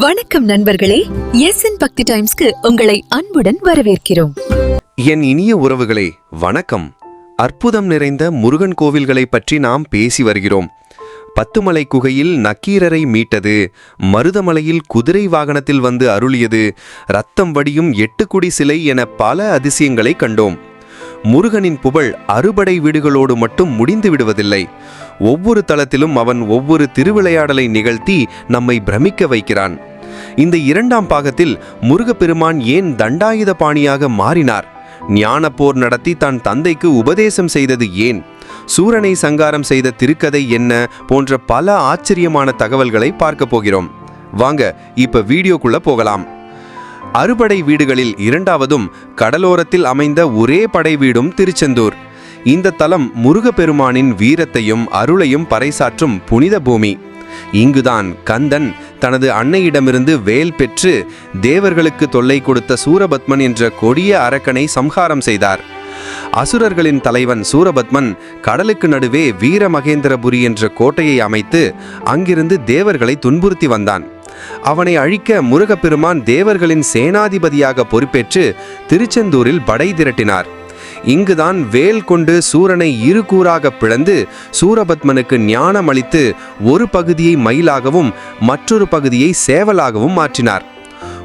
வணக்கம் நண்பர்களே. S N பக்தி டைம்ஸ்க்கு உங்களை அன்புடன் வரவேற்கிறோம். என் இனிய உறவுகளே வணக்கம். அற்புதம் நிறைந்த முருகன் கோவில்களை பற்றி நாம் பேசி வருகிறோம். பத்துமலை குகையில் நக்கீரரை மீட்டது மருதமலையில் குதிரை வாகனத்தில் வந்து அருளியது ரத்தம் வடியும் எட்டுக்குடி சிலை என பல அதிசயங்களை கண்டோம். முருகனின் புகழ் அறுபடை வீடுகளோடு மட்டும் முடிந்து விடுவதில்லை. ஒவ்வொரு தளத்திலும் அவன் ஒவ்வொரு திருவிளையாடலை நிகழ்த்தி நம்மை பிரமிக்க வைக்கிறான். இந்த இரண்டாம் பாகத்தில் முருகப்பெருமான் ஏன் தண்டாயுத பாணியாக மாறினார்? ஞானப்போர் நடத்தி தன் தந்தைக்கு உபதேசம் செய்தது ஏன்? சூரனை சங்காரம் செய்த திருக்கதை என்ன? போன்ற பல ஆச்சரியமான தகவல்களை பார்க்க போகிறோம். வாங்க இப்ப வீடியோக்குள்ள போகலாம். அறுபடை வீடுகளில் இரண்டாவதும் கடலோரத்தில் அமைந்த ஒரே படை வீடும் திருச்செந்தூர். இந்த தலம் முருகப்பெருமானின் வீரத்தையும் அருளையும் பறைசாற்றும் புனித பூமி. இங்குதான் கந்தன் தனது அன்னையிடமிருந்து வேல் பெற்று தேவர்களுக்கு தொல்லை கொடுத்த சூரபத்மன் என்ற கொடிய அரக்கனை சம்ஹாரம் செய்தார். அசுரர்களின் தலைவன் சூரபத்மன் கடலுக்கு நடுவே வீரமகேந்திரபுரி என்ற கோட்டையை அமைத்து அங்கிருந்து தேவர்களை துன்புறுத்தி வந்தான். அவனை அழிக்க முருகப்பெருமான் தேவர்களின் சேனாதிபதியாக பொறுப்பேற்று திருச்செந்தூரில் படை திரட்டினார். இங்குதான் வேல் கொண்டு சூரனை இரு கூறாக பிளந்து சூரபத்மனுக்கு ஞானம் அளித்து ஒரு பகுதியை மயிலாகவும் மற்றொரு பகுதியை சேவலாகவும் மாற்றினார்.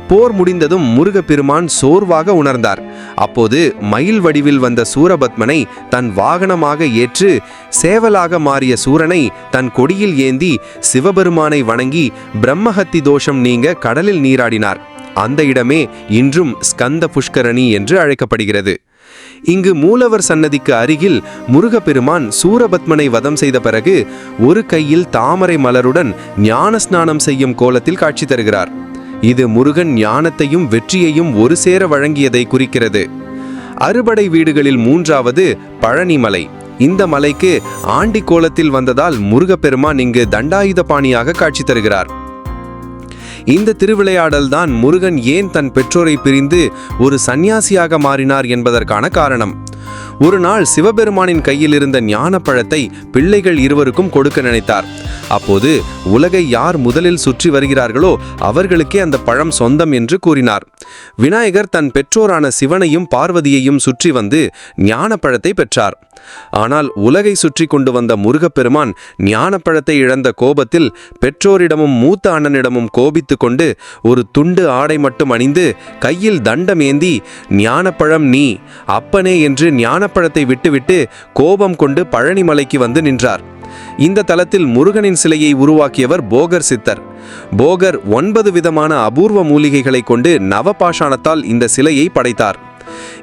போர் முடிந்ததும் முருகப்பெருமான் சோர்வாக உணர்ந்தார். அப்போது மயில் வடிவில் வந்த சூரபத்மனை தன் வாகனமாக ஏற்று சேவலாக மாறிய சூரனை தன் கொடியில் ஏந்தி சிவபெருமானை வணங்கி பிரம்மஹத்தி தோஷம் நீங்க கடலில் நீராடினார். அந்த இடமே இன்றும் ஸ்கந்த புஷ்கரணி என்று அழைக்கப்படுகிறது. இங்கு மூலவர் சன்னதிக்கு அருகில் முருகப்பெருமான் சூரபத்மனை வதம் செய்த பிறகு ஒரு கையில் தாமரை மலருடன் ஞான ஸ்நானம் செய்யும் கோலத்தில் காட்சி தருகிறார். இது முருகன் ஞானத்தையும் வெற்றியையும் ஒரு சேர வழங்கியதை குறிக்கிறது. அறுபடை வீடுகளில் மூன்றாவது பழனிமலை. இந்த மலைக்கு ஆண்டி கோலத்தில் வந்ததால் முருகப்பெருமான் இங்கு தண்டாயுத பாணியாக காட்சி தருகிறார். இந்த திருவிளையாடல் தான் முருகன் ஏன் தன் பெற்றோரை பிரிந்து ஒரு சந்நியாசியாக மாறினார் என்பதற்கான காரணம். ஒரு நாள் சிவபெருமானின் கையில் இருந்த ஞானப்பழத்தை பிள்ளைகள் இருவருக்கும் கொடுக்க நினைத்தார். அப்போது உலகை யார் முதலில் சுற்றி வருகிறார்களோ அவர்களுக்கே அந்த பழம் சொந்தம் என்று கூறினார். விநாயகர் தன் பெற்றோரான சிவனையும் பார்வதியையும் சுற்றி வந்து ஞானப்பழத்தை பெற்றார். ஆனால் உலகை சுற்றி கொண்டு வந்த முருகப்பெருமான் ஞானப்பழத்தை இழந்த கோபத்தில் பெற்றோரிடமும் மூத்த அண்ணனிடமும் கோபித்து கொண்டு ஒரு துண்டு ஆடை மட்டும் அணிந்து கையில் தண்டம் ஏந்தி ஞானப்பழம் நீ அப்பனே என்று ஞான ஞானப்பழத்தை விட்டுவிட்டு கோபம் கொண்டு பழனிமலைக்கு வந்து நின்றார். இந்த தலத்தில் முருகனின் சிலையை உருவாக்கியவர் போகர் சித்தர். போகர் ஒன்பது விதமான அபூர்வ மூலிகைகளை கொண்டு நவபாஷாணத்தால் இந்த சிலையை படைத்தார்.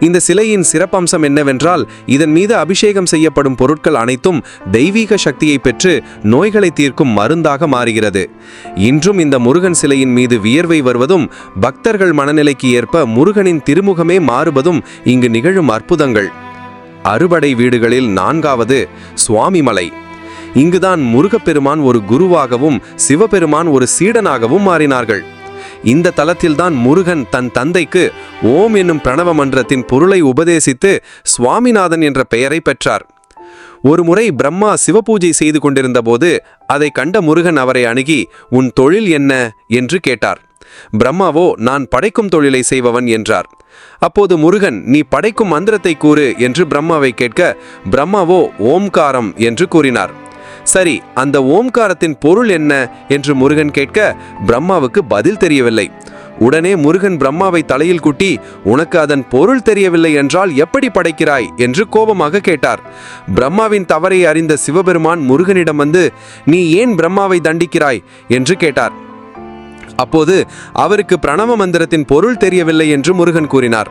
இந்த சிலையின் சிறப்பம்சம் என்னவென்றால் இதன் மீது அபிஷேகம் செய்யப்படும் பொருட்கள் அனைத்தும் தெய்வீக சக்தியை பெற்று நோய்களை தீர்க்கும் மருந்தாக மாறுகிறது. இன்றும் இந்த முருகன் சிலையின் மீது வியர்வை வருவதும் பக்தர்கள் மனநிலைக்கு ஏற்ப முருகனின் திருமுகமே மாறுவதும் இங்கு நிகழும் அற்புதங்கள். அறுபடை வீடுகளில் நான்காவது சுவாமிமலை. இங்குதான் முருகப்பெருமான் ஒரு குருவாகவும் சிவபெருமான் ஒரு சீடனாகவும் மாறினார்கள். இந்த தலத்தில்தான் முருகன் தன் தந்தைக்கு ஓம் என்னும் பிரணவ மன்றத்தின் பொருளை உபதேசித்து சுவாமிநாதன் என்ற பெயரை பெற்றார். ஒரு முறை பிரம்மா சிவபூஜை செய்து கொண்டிருந்த போது அதை கண்ட முருகன் அவரை அணுகி உன் தொழில் என்ன? என்று கேட்டார். பிரம்மாவோ நான் படைக்கும் தொழிலை செய்பவன் என்றார். அப்போது முருகன் நீ படைக்கும் மந்திரத்தை கூறு என்று பிரம்மாவை கேட்க பிரம்மாவோ ஓம்காரம் என்று கூறினார். சரி அந்த ஓம்காரத்தின் பொருள் என்ன? என்று முருகன் கேட்க பிரம்மாவுக்கு பதில் தெரியவில்லை. உடனே முருகன் பிரம்மாவை தலையில் குட்டி உனக்கு அதன் பொருள் தெரியவில்லை என்றால் எப்படி படைக்கிறாய்? என்று கோபமாக கேட்டார். பிரம்மாவின் தவறை அறிந்த சிவபெருமான் முருகனிடம் வந்து நீ ஏன் பிரம்மாவை தண்டிக்கிறாய்? என்று கேட்டார். அப்போது அவருக்கு பிரணவ மந்திரத்தின் பொருள் தெரியவில்லை என்று முருகன் கூறினார்.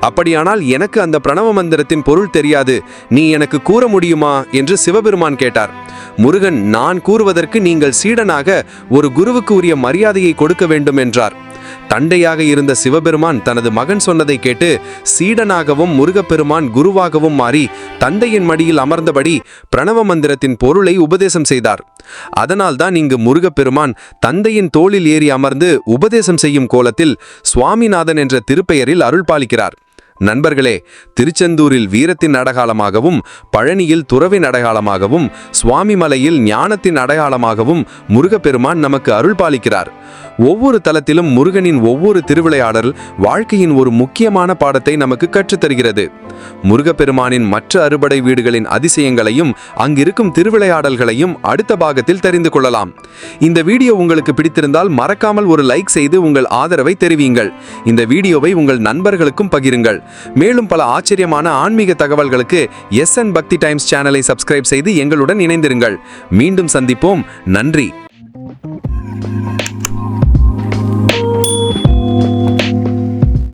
அப்படியானால் எனக்கு அந்த பிரணவ மந்திரத்தின் பொருள் தெரியாது. நீ எனக்கு கூற முடியுமா? என்று சிவபெருமான் கேட்டார். முருகன் நான் கூறுவதற்கு நீங்கள் சீடனாக ஒரு குருவுக்கு உரிய மரியாதையை கொடுக்க வேண்டும் என்றார். தண்டையாக இருந்த சிவபெருமான் தனது மகன் சொன்னதை கேட்டு சீடனாகவும் முருகப்பெருமான் குருவாகவும் மாறி தந்தையின் மடியில் அமர்ந்தபடி பிரணவ மந்திரத்தின் பொருளை உபதேசம் செய்தார். அதனால்தான் இங்கு முருகப்பெருமான் தந்தையின் தோளில் ஏறி அமர்ந்து உபதேசம் செய்யும் கோலத்தில் சுவாமிநாதன் என்ற திருப்பெயரில் அருள் பாலிக்கிறார். நண்பர்களே திருச்செந்தூரில் வீரத்தின் அடையாளமாகவும் பழனியில் துறவின் அடையாளமாகவும் சுவாமிமலையில் ஞானத்தின் அடையாளமாகவும் முருகப்பெருமான் நமக்கு அருள் பாலிக்கிறார். ஒவ்வொரு தளத்திலும் முருகனின் ஒவ்வொரு திருவிளையாடல் வாழ்க்கையின் ஒரு முக்கியமான பாடத்தை நமக்கு கற்றுத்தருகிறது. முருகப்பெருமானின் மற்ற அறுபடை வீடுகளின் அதிசயங்களையும் அங்கிருக்கும் திருவிளையாடல்களையும் அடுத்த பாகத்தில் தெரிந்து கொள்ளலாம். இந்த வீடியோ உங்களுக்கு பிடித்திருந்தால் மறக்காமல் ஒரு லைக் செய்து உங்கள் ஆதரவை தெரிவியுங்கள். இந்த வீடியோவை உங்கள் நண்பர்களுக்கும் பகிருங்கள். மேலும் பல ஆச்சரியமான ஆன்மீக தகவல்களுக்கு எஸ் என் பக்தி டைம்ஸ் சேனலை சப்ஸ்கிரைப் செய்து எங்களுடன் இணைந்திருங்கள். மீண்டும் சந்திப்போம். நன்றி.